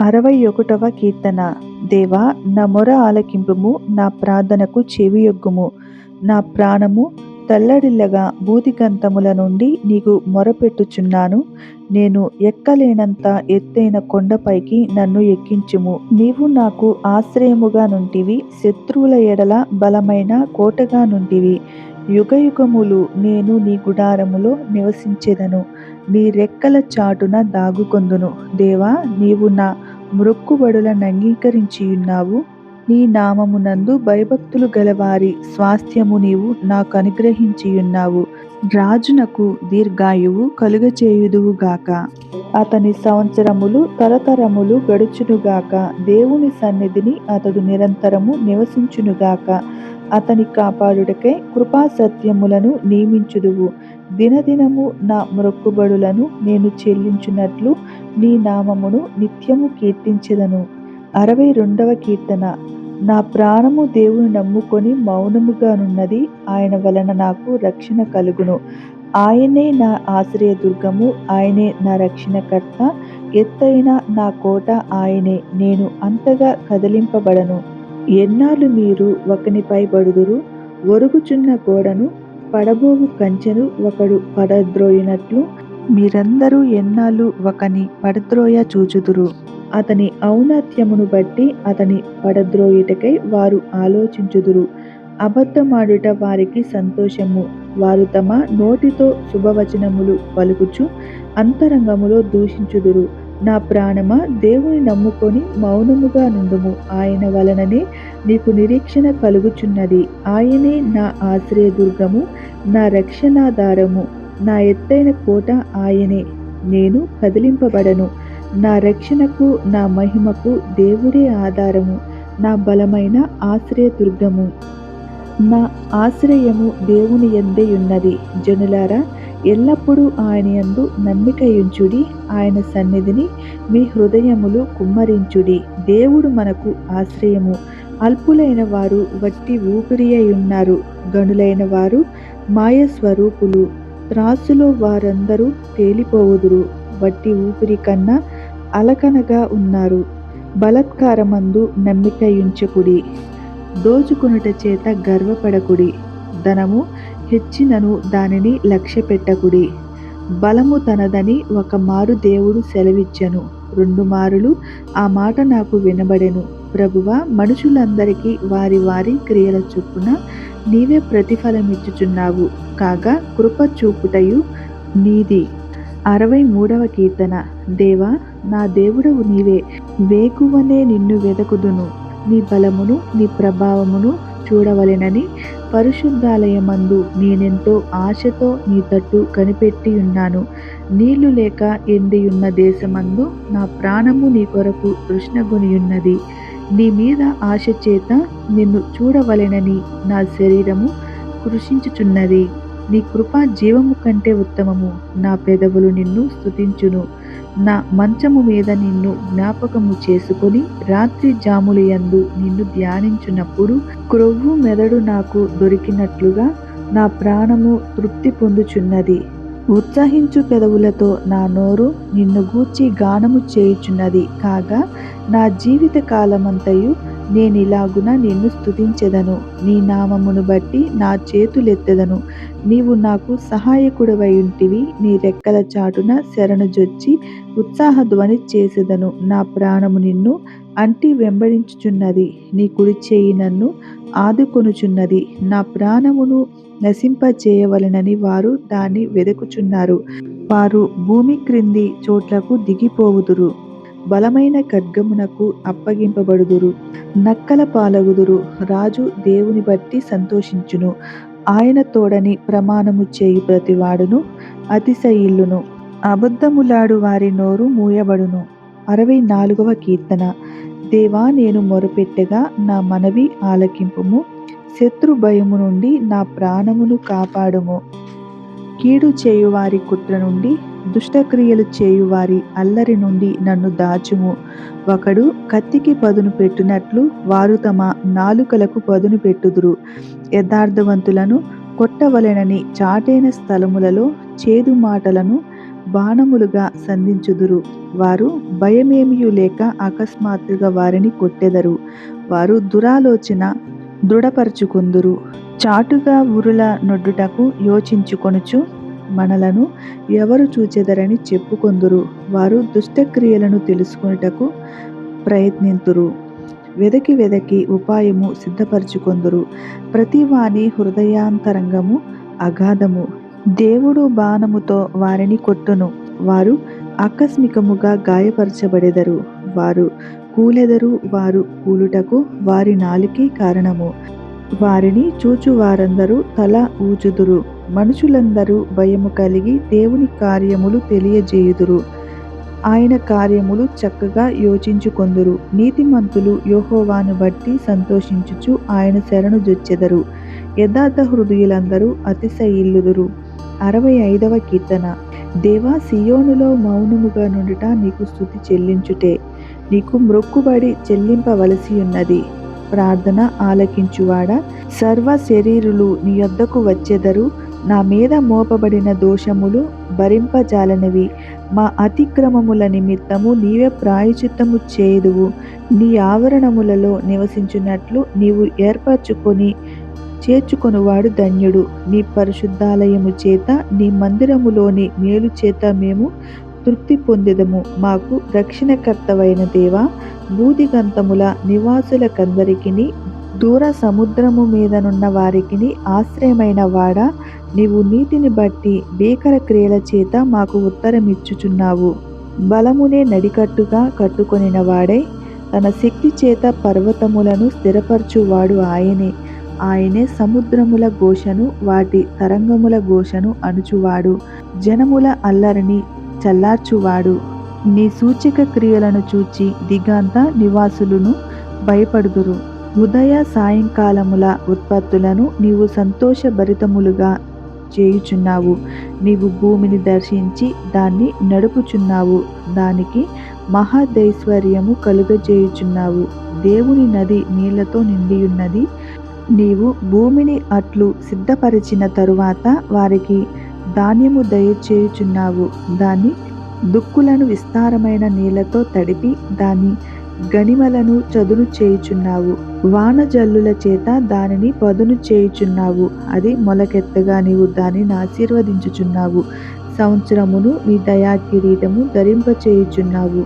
అరవై ఒకటవ కీర్తన. దేవా నా మొర ఆలకింపుము నా ప్రార్థనకు చెవియొగ్గుము. నా ప్రాణము తల్లడిల్లగా బూదిగంతముల నుండి నీకు మొరపెట్టుచున్నాను నేను ఎక్కలేనంత ఎత్తైన కొండపైకి నన్ను ఎక్కించుము. నీవు నాకు ఆశ్రయముగా నుంటివి శత్రువుల ఎడల బలమైన కోటగా నుంటివి. యుగయుగములు నేను నీ గుడారములో నివసించెదను. నీ రెక్కల చాటున దాగుకొందును. దేవా నీవు నా మ్రొక్కుబడులను అంగీకరించియున్నావు నీ నామమునందు భయభక్తులు గలవారి స్వాస్థ్యము నీవు నాకు అనుగ్రహించియున్నావు రాజునకు దీర్ఘాయువు కలుగచేయుదువుగాక అతని సంవత్సరములు తరతరములు గడుచునుగాక దేవుని సన్నిధిని అతడు నిరంతరము నివసించునుగాక అతని కాపాడుటకై కృపా సత్యములను నియమించుదువు. దినదినము నా మ్రొక్కుబడులను నేను చెల్లించున్నట్లు నీ నామమును నిత్యము కీర్తించెదను. అరవై రెండవ కీర్తన. నా ప్రాణము దేవుని నమ్ముకొని మౌనముగానున్నది ఆయన వలన నాకు రక్షణ కలుగును. ఆయనే నా ఆశ్రయదుర్గము ఆయనే నా రక్షణకర్త. ఎత్తైన నా కోట ఆయనే నేను అంతగా కదిలింపబడను. ఎన్నాళ్ళు మీరు ఒకనిపై బడుదురు ఒరుగుచున్న గోడను పడబోవు కంచెను ఒకడు పడద్రోయినట్లు మీరందరూ ఎన్నాళ్ళు ఒకని పడద్రోయ చూచుదురు. అతని ఔన్నత్యమును బట్టి అతని పడద్రోయుటకై వారు ఆలోచించుదురు. అబద్ధమాడుట వారికి సంతోషము. వారు తమ నోటితో శుభవచనములు పలుకుచు అంతరంగములో దూషించుదురు. నా ప్రాణమా? దేవుని నమ్ముకొని మౌనముగా నుండుము. ఆయన వలననే నీకు నిరీక్షణ కలుగుచున్నది. ఆయనే నా ఆశ్రయదుర్గము నా రక్షణాధారము. నా ఎత్తైన కోట ఆయనే. నేను కదిలింపబడను. నా రక్షణకు నా మహిమకు దేవుడే ఆధారము. నా బలమైన ఆశ్రయదుర్గము నా ఆశ్రయము దేవుని ఎందే ఉన్నది. జనులారా ఎల్లప్పుడూ ఆయన యందు నమ్మికయుంచుడి ఆయన సన్నిధిని మీ హృదయములు కుమ్మరించుడి. దేవుడు మనకు ఆశ్రయము. అల్పులైన వారు వట్టి ఊపిరి ఉన్నారు గనులైన వారు మాయ స్వరూపులు త్రాసులో వారందరూ తేలిపోవుదురు. వట్టి ఊపిరి కన్నా అలకనగా ఉన్నారు. బలత్కారమందు నమ్మికయుంచకుడి. దోచుకునుట చేత గర్వపడకుడి. ధనము హెచ్చినను దానిని లక్ష్య పెట్టకుడి బలము తనదని ఒక మారు దేవుడు సెలవిచ్చను. రెండు మారులు ఆ మాట నాకు వినబడెను. ప్రభువ మనుషులందరికీ వారి వారి క్రియల చొప్పున నీవే ప్రతిఫలమిచ్చుచున్నావు. కాగా కృప చూపుటయు నీది. అరవై మూడవ కీర్తన. దేవా నా దేవుడవు నీవే. వేకువనే నిన్ను వెదకుదును. నీ బలమును నీ ప్రభావమును చూడవలెనని పరిశుద్ధాలయమందు నేనెంతో ఆశతో నీ తట్టు కనిపెట్టి ఉన్నాను. నీళ్ళు లేక ఎండియున్న దేశమందు నా ప్రాణము నీ కొరకు కృష్ణగునియున్నది నీ మీద ఆశ చేత నిన్ను చూడవలెనని నా శరీరము కృషించుచున్నది. నీ కృప జీవము కంటే ఉత్తమము. నా పెదవులు నిన్ను స్థుతించును నా మంచము మీద నిన్ను జ్ఞాపకము చేసుకొని రాత్రి జాములయందు నిన్ను ధ్యానించున్నప్పుడు క్రొవ్వు మెదడు నాకు దొరికినట్లుగా నా ప్రాణము తృప్తి పొందుచున్నది. ఉత్సహించు పెదవులతో నా నోరు నిన్ను గూర్చి గానము చేయుచున్నది. కాగా నా జీవిత కాలమంతయు నేనిలాగున నిన్ను స్థుతించెదను నీ నామమును బట్టి నా చేతులెత్తెదను. నీవు నాకు సహాయకుడవై ఉంటివి నీ రెక్కల చాటున శరణు జొచ్చి ఉత్సాహధ్వని చేసేదను. నా ప్రాణము నిన్ను అంటి వెంబడించుచున్నది. నీ కుడి చేయి నన్ను ఆదుకొనుచున్నది. నా ప్రాణమును నశింపచేయవలనని వారు దాన్ని వెదకుచున్నారు. వారు భూమి క్రింది చోట్లకు దిగిపోవుదురు. బలమైన ఖడ్గమునకు అప్పగింపబడుదురు. నక్కల పాలగుదురు. రాజు దేవుని బట్టి సంతోషించును. ఆయన తోడని ప్రమాణము చేయు ప్రతివాడును అతిశయిల్లును. అబద్ధములాడు వారి నోరు మూయబడును. అరవై నాలుగవ కీర్తన. దేవా నేను మొరపెట్టగా నా మనవి ఆలకింపుము. శత్రు భయము నుండి నా ప్రాణమును కాపాడుము. కీడు చేయువారి కుట్ర నుండి దుష్టక్రియలు చేయువారి అల్లరి నుండి నన్ను దాచుము. ఒకడు కత్తికి పదును పెట్టినట్లు వారు తమ నాలుకలకు పదును పెట్టుదురు. యథార్థవంతులను కొట్టవలెనని చాటైన స్థలములలో చేదు మాటలను బాణములుగా సంధించుదురు. వారు భయమేమియు లేక అకస్మాత్తుగా వారిని కొట్టెదరు. వారు దురాలోచన దృఢపరుచుకుందురు. చాటుగా ఉరుల నొడ్డుటకు యోచించుకొనుచు మనలను ఎవరు చూచెదరని చెప్పుకొందురు. వారు దుష్టక్రియలను తెలుసుకునేటకు ప్రయత్నింతురు. వెదకి వెదకి ఉపాయము సిద్ధపరచుకొందురు. ప్రతివాని హృదయాంతరంగము అగాధము. దేవుడు బాణముతో వారిని కొట్టును. వారు ఆకస్మికముగా గాయపరచబడెదరు. వారు కూలెదరు. వారు కూలుటకు వారి నాలికి కారణము. వారిని చూచు వారందరూ తల ఊచుదురు. మనుషులందరూ భయము కలిగి దేవుని కార్యములు తెలియజేయుదురు. ఆయన కార్యములు చక్కగా యోచించుకొందురు. నీతిమంతులు యోహోవాను బట్టి సంతోషించుచు ఆయన శరణు జొచ్చెదరు. యథార్థ హృదయులందరూ అతిశయిల్లుదురు. అరవై ఐదవ కీర్తన. దేవా సియోనులో మౌనముగా నుండుట నీకు స్థుతి చెల్లించుటే. నీకు మ్రొక్కుబడి చెల్లింపవలసి ఉన్నది ప్రార్థన ఆలకించువాడా? సర్వ శరీరులు నీ యొద్దకు వచ్చెదరు. నా మీద మోపబడిన దోషములు భరింపజాలనివి. మా అతిక్రమముల నిమిత్తము నీవే ప్రాయచిత్తము చేయదువు. నీ ఆవరణములలో నివసించినట్లు నీవు ఏర్పరచుకొని చేర్చుకొనువాడు ధన్యుడు. నీ పరిశుద్ధాలయము చేత నీ మందిరములోని మేలు చేత మేము తృప్తి పొందిదము. మాకు రక్షణకర్తవైన దేవా బూదిగంతముల నివాసులకందరికిని దూర సముద్రము మీదనున్న వారికి ఆశ్రయమైన వాడా నీవు నీతిని బట్టి భీకర క్రియల చేత మాకు ఉత్తరమిచ్చుచున్నావు. బలమునే నడికట్టుగా కట్టుకొనిన వాడై తన శక్తి చేత పర్వతములను స్థిరపరచువాడు ఆయనే. ఆయనే సముద్రముల ఘోషను వాటి తరంగముల ఘోషను అణుచువాడు. జనముల అల్లరిని చల్లార్చువాడు. నీ సూచక క్రియలను చూచి దిగాంత నివాసులను భయపడుదురు. ఉదయ సాయంకాలముల ఉత్పత్తులను నీవు సంతోషభరితములుగా చేయుచున్నావు. నీవు భూమిని దర్శించి దాన్ని నడుపుచున్నావు. దానికి మహాదైశ్వర్యము కలుగజేయుచున్నావు. దేవుని నది నీళ్ళతో నిండియున్నది. నీవు భూమిని అట్లు సిద్ధపరిచిన తరువాత వారికి ధాన్యము దయచేయుచున్నావు. దాన్ని దుక్కులను విస్తారమైన నీళ్ళతో తడిపి దాని గనిమలను చదును చేయుచున్నావు. వాన జల్లుల చేత దానిని పదును చేయుచున్నావు. అది మొలకెత్తగా నీవు దానిని ఆశీర్వదించుచున్నావు. సంవత్సరమును నీ దయా కిరీటము ధరింపచేయుచున్నావు.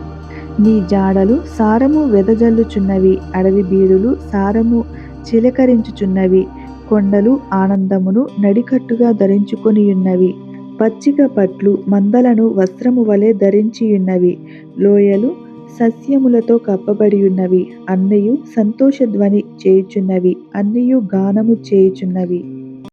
నీ జాడలు సారము వెదజల్లుచున్నవి. అడవి బీడులు సారము చిలకరించుచున్నవి. కొండలు ఆనందమును నడికట్టుగా ధరించుకొని ఉన్నవి పచ్చిక పట్లు మందలను వస్త్రము వలె ధరించియున్నవి. లోయలు సస్యములతో కప్పబడి ఉన్నవి. అన్నయు సంతోషధ్వని చేయుచున్నవి. అన్నయు గానము చేయుచున్నవి.